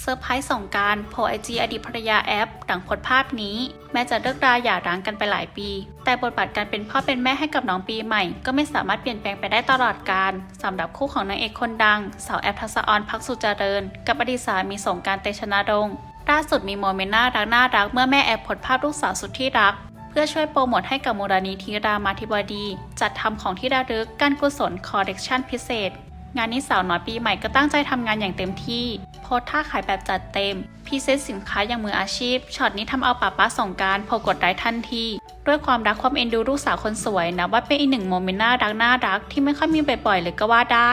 เซอร์ไพรส์สงการโพไอจีอดีตภรรยาแอปหลังโพสภาพนี้ แม้จะเลิกราหย่าร้างกันไปหลายปี แต่บทบาทการเป็นพ่อเป็นแม่ให้กับน้องปีใหม่ ก็ไม่สามารถเปลี่ยนแปลงไปได้ตลอดกาลสำหรับคู่ของนางเอกคนดัง สาวแอปทัศออนพักสุเจริญ กับอดีตสามีสงการเตชะนาดงล่าสุดมีโมเมนต์น่ารักน่ารักเมื่อแม่แอปโพสภาพลูกสาวสุดที่รักเพื่อช่วยโปรโมทให้กับมูลนิธิรามาธิบดี จัดทำของที่ระลึกการกุศลคอลเลกชันพิเศษ งานนี้สาวน้อยปีใหม่ก็ตั้งใจทำงานอย่างเต็มที่โพสท่าขายแบบจัดเต็มพรีเซตสินค้าอย่างมืออาชีพช็อตนี้ทำเอาป้าป้าส่งการโพกดได้ทันทีด้วยความรักความเอ็นดูลูกสาวคนสวยนะว่าเป็นอีกหนึ่งโมเมนต์น่ารักน่ารักที่ไม่ค่อยมีบ่อยๆเลยก็ว่าได้